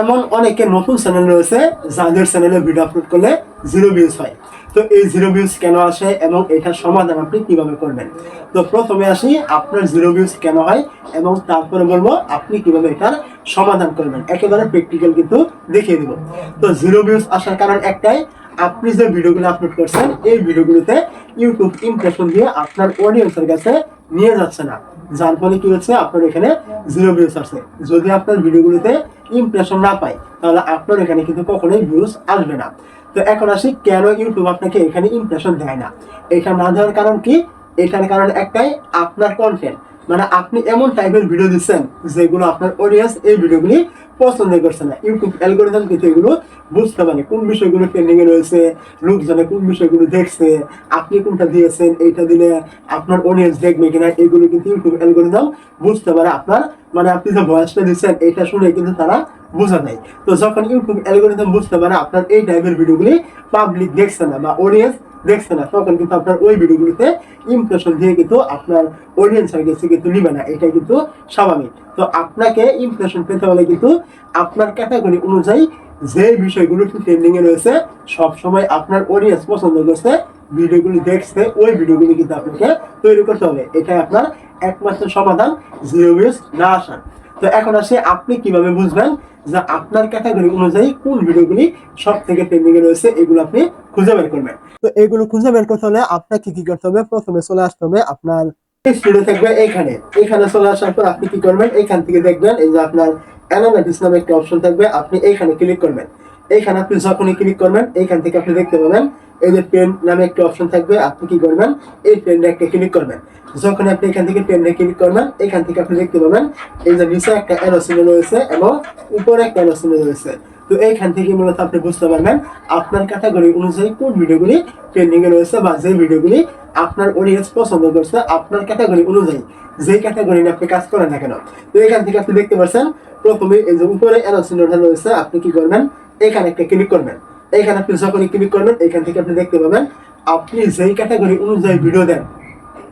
এমন অনেকে নতুন চ্যানেল রয়েছে, যাদের চ্যানেলে ভিডিও আপলোড করলে জিরো ভিউজ হয়। তো এই জিরো ভিউজ কেন আসে এবং এটার সমাধান আপনি কীভাবে করবেন? তো প্রথমে আসি, আপনার জিরো ভিউজ কেন হয় এবং তারপরে বলব আপনি কীভাবে এটার সমাধান করবেন। একেবারে প্র্যাকটিক্যাল কিন্তু দেখিয়ে দেবো। তো জিরো ভিউজ আসার কারণ একটাই, আপনি যে ভিডিওগুলো আপলোড করছেন, এই ভিডিওগুলোতে ইউটিউব ইমপ্রেশন দিয়ে আপনার অডিয়েন্সের কাছে নিয়ে যাচ্ছে না। যার ফলে কি হচ্ছে, আপনার এখানে জিরো ভিউজ আসছে যদি আপনার ভিডিওগুলোতে ইমপ্রেশন না পায়, তাহলে আপনার এখানে কিন্তু কখনোই ভিউজ আসবে না। তো এখন আসি, কেন ইউটিউব আপনাকে এখানে ইমপ্রেশন দেয় না? এখানে না দেওয়ার কারণ কি? এখানে কারণ একটাই, আপনার কন্টেন্ট মানে আপনি এমন টাইপের ভিডিও দিচ্ছেন যেগুলো আপনার অডিয়েন্স এই ভিডিওগুলি পছন্দ করছে না। ইউটিউব অ্যালগোরিদম কিন্তু এগুলো বুঝতে পারে কোন বিষয়গুলো ট্রেন্ডিং এ রয়েছে, লোকজনে কোন বিষয়গুলো দেখছে, আপনি কোনটা দিয়েছেন, এইটা দিলে আপনার অডিয়েন্স দেখবে কিনা, এগুলো কিন্তু ইউটিউব অ্যালগোরিদম বুঝতে পারে আপনার মানে আপনি যে ভয়েসটা দিচ্ছেন এটা শুনে কিন্তু তারা বোঝা যায় তো যখন ইউটিউব অ্যালগোরিদম বুঝতে পারে আপনার এই টাইপের ভিডিওগুলি পাবলিক দেখছে না বা অডিয়েন্স দেখছে না, তখন কিন্তু আপনার ওই ভিডিওগুলিতে ইমপ্রেশন দিয়ে কিন্তু আপনার অডিয়েন্সের কাছে কিন্তু নিবে না এটা কিন্তু স্বাভাবিক। তো আপনাকে ইমপ্রেশন পেতে হলে কিন্তু আপনার ক্যাটাগরি অনুযায়ী যে বিষয়গুলো ট্রেন্ডিং এ রয়েছে, সবসময় আপনার অডিয়েন্স পছন্দ করছে, ভিডিওগুলি দেখছে, ওই ভিডিওগুলি কিন্তু আপনাকে তৈরি করতে হবে। এটাই আপনার একমাত্র সমাধান জিরো না আসার তো এখন আসে, আপনি কীভাবে বুঝবেন যে আপনার ক্যাটাগরি অনুযায়ী কোন ভিডিওগুলি সব থেকে ট্রেন্ডিং এ রয়েছে, এগুলো আপনি খুঁজে বের করবেন। তো এগুলো খুঁজে বের করতে হলে আপনাকে কি কি করতে হবে? প্রথমে চলে আসতে হবে আপনার ভিডিও থাকবে এইখানে এখানে। চলে আসার পর আপনি কি করবেন? এইখান থেকে দেখবেন এই যে আপনার অ্যানালাইটিস নামে একটা অপশন থাকবে, আপনি এইখানে ক্লিক করবেন। এইখানে আপনি যখনই ক্লিক করবেন এইখান থেকে আপনি দেখতে পাবেন এই যে পেন নামে একটা অপশন থাকবে, আপনি কি করবেন? এই পেনটা একটা ক্লিক করবেন। যখন আপনি এখান থেকে পেনটা ক্লিক করবেন, এখান থেকে আপনি দেখতে পাবেন, এই যে নিচে একটা অ্যারো চিহ্ন রয়েছে এবং উপরে একটা অ্যারো চিহ্ন রয়েছে। তো এইখান থেকে মূলত আপনি বুঝতে পারবেন, আপনার ক্যাটাগরি অনুযায়ী কোন ভিডিওগুলি এ রয়েছে বা যে ভিডিওগুলি আপনার অডিয়েন্স পছন্দ করছে, আপনার ক্যাটাগরি অনুযায়ী যে ক্যাটাগরি নিয়ে আপনি কাজ করেন না কেন। তো এখান থেকে আপনি দেখতে পাচ্ছেন, প্রথমে এই যে উপরে অ্যারো চিহ্নটা রয়েছে, আপনি কি করবেন? এখানে একটা ক্লিক করবেন। এখানে আপনি যখনই ক্লিক করবেন এখান থেকে আপনি দেখতে পাবেন, আপনি যেই ক্যাটাগরি অনুযায়ী ভিডিও দেন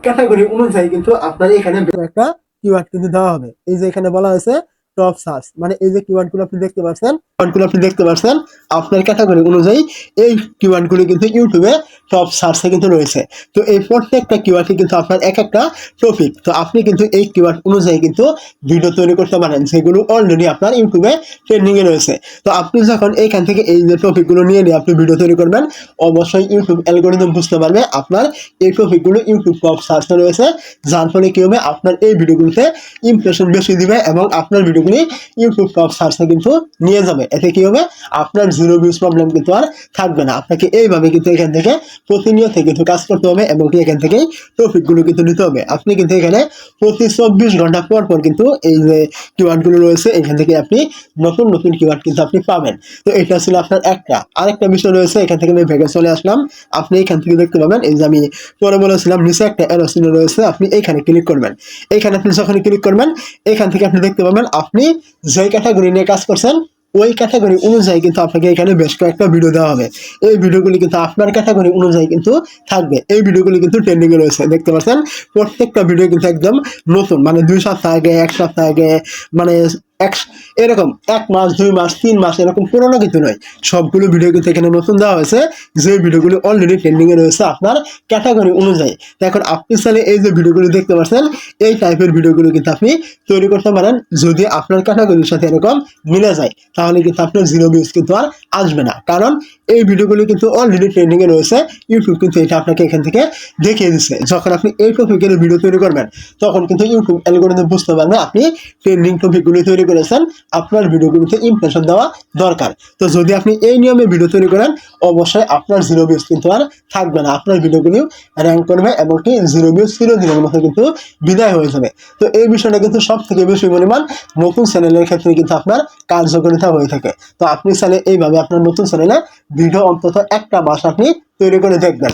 ক্যাটাগরি অনুযায়ী কিন্তু আপনার এখানে একটা কিওয়ার্ড কিন্তু দেওয়া হবে। এই যে এখানে বলা হয়েছে টপ সার্চ। মানে এই যে কিওয়ার্ডগুলো আপনি দেখতে পাচ্ছেন কিওয়ার্ডগুলো আপনি দেখতে পাচ্ছেন, আপনার ক্যাটাগরি অনুযায়ী এই কিওয়ার্ডগুলো কিন্তু ইউটিউবে টপ সার্চে কিন্তু রয়েছে। তো এই প্রত্যেকটা কিওয়ার্ডে কিন্তু আপনার এক একটা টপিক তো আপনি কিন্তু এই কিওয়ার্ড অনুযায়ী কিন্তু ভিডিও তৈরি করতে পারেন, যেগুলো অলরেডি আপনার ইউটিউবে ট্রেন্ডিং এ রয়েছে। তো আপনি যখন এইখান থেকে এই যে টপিকগুলো নিয়ে নিয়ে আপনি ভিডিও তৈরি করবেন, অবশ্যই ইউটিউব অ্যালগোরিদম বুঝতে পারবে আপনার এই টপিকগুলো ইউটিউব টপ সার্চে রয়েছে। যার ফলে কি হবে? আপনার এই ভিডিওগুলোতে ইমপ্রেশন বেশি দিবে এবং আপনার ভিডিওগুলি ইউটিউব টপ সার্চে কিন্তু নিয়ে যাবে এতে কি হবে? আপনার জিরো ভিউজ প্রবলেম কিন্তু আর থাকবে না। আপনাকে এইভাবে কিন্তু এখান থেকে প্রতিনিয়ত কিন্তু কাজ করতে হবে এবং কি এখান থেকেই টপিকগুলো কিন্তু নিতে হবে। আপনি কিন্তু এখানে প্রতি চব্বিশ ঘণ্টা পর পর কিন্তু এই যে কিওয়ার্ডগুলো রয়েছে, এখান থেকে আপনি নতুন নতুন কিওয়ার্ড কিন্তু আপনি পাবেন। তো এটা ছিল আপনার একটা। আরেকটা বিষয় রয়েছে, এখান থেকে আমি ভেগে চলে আসলাম। আপনি এখান থেকে দেখতে পাবেন, এই যে আমি পরে বলেছিলাম, নিচে একটা অ্যারোসিন রয়েছে, আপনি এইখানে ক্লিক করবেন। এইখানে আপনি যখন ক্লিক করবেন, এখান থেকে আপনি দেখতে পাবেন, আপনি যে ক্যাটাগরি নিয়ে কাজ করছেন, ওই ক্যাটাগরি অনুযায়ী কিন্তু আপনাকে এখানে বেশ কয়েকটা ভিডিও দেওয়া হবে। এই ভিডিওগুলি কিন্তু আপনার ক্যাটাগরি অনুযায়ী কিন্তু থাকবে। এই ভিডিওগুলি কিন্তু ট্রেন্ডিংয়ে রয়েছে। দেখতে পাচ্ছেন, প্রত্যেকটা ভিডিও কিন্তু একদম নতুন। মানে দুই সপ্তাহ আগে, এক সপ্তাহ আগে মানে এক এরকম এক মাস, দুই মাস, তিন মাস এরকম পুরোনো কিন্তু নয়। সবগুলো ভিডিও কিন্তু এখানে নতুন দেওয়া হয়েছে। যে ভিডিওগুলি অলরেডি ট্রেন্ডিং এ রয়েছে আপনার ক্যাটাগরি অনুযায়ী। এখন আপনি চাইলে এই যে ভিডিওগুলি দেখতে পাচ্ছেন, এই টাইপের ভিডিওগুলো কিন্তু আপনি তৈরি করতে পারেন। যদি আপনার ক্যাটাগরির সাথে এরকম মিলে যায়, তাহলে কিন্তু আপনার জিরো ভিউজ কিন্তু আর আসবে না। কারণ এই ভিডিওগুলি কিন্তু অলরেডি ট্রেন্ডিং এ রয়েছে। ইউটিউব কিন্তু এটা আপনাকে এখান থেকে দেখিয়ে দিচ্ছে। যখন আপনি এই টপিকের ভিডিও তৈরি করবেন, তখন কিন্তু ইউটিউব অ্যালগোরিদম বুঝতে পারবে আপনি ট্রেন্ডিং টপিকগুলি তৈরি করেছেন, আপনার ভিডিওগুলিতে ইমপ্রেশন দেওয়া দরকার। তো যদি আপনি এই নিয়মে ভিডিও তৈরি করেন, অবশ্যই আপনার জিরো ভিউজ কিন্তু আর থাকবে না। আপনার ভিডিওগুলিও র্যাঙ্ক করবে এবং কি জিরো ভিউজ চিরদিনের মতো কিন্তু বিদায় হয়ে যাবে। তো এই বিষয়টা কিন্তু সব থেকে বেশি পরিমাণ নতুন চ্যানেলের ক্ষেত্রে কিন্তু আপনার কার্যকারিতা হয়ে থাকে। তো আপনি চাইলে এইভাবে আপনার নতুন চ্যানেলে ভিডিও অন্তত একটা মাস আপনি তৈরি করে দেখবেন।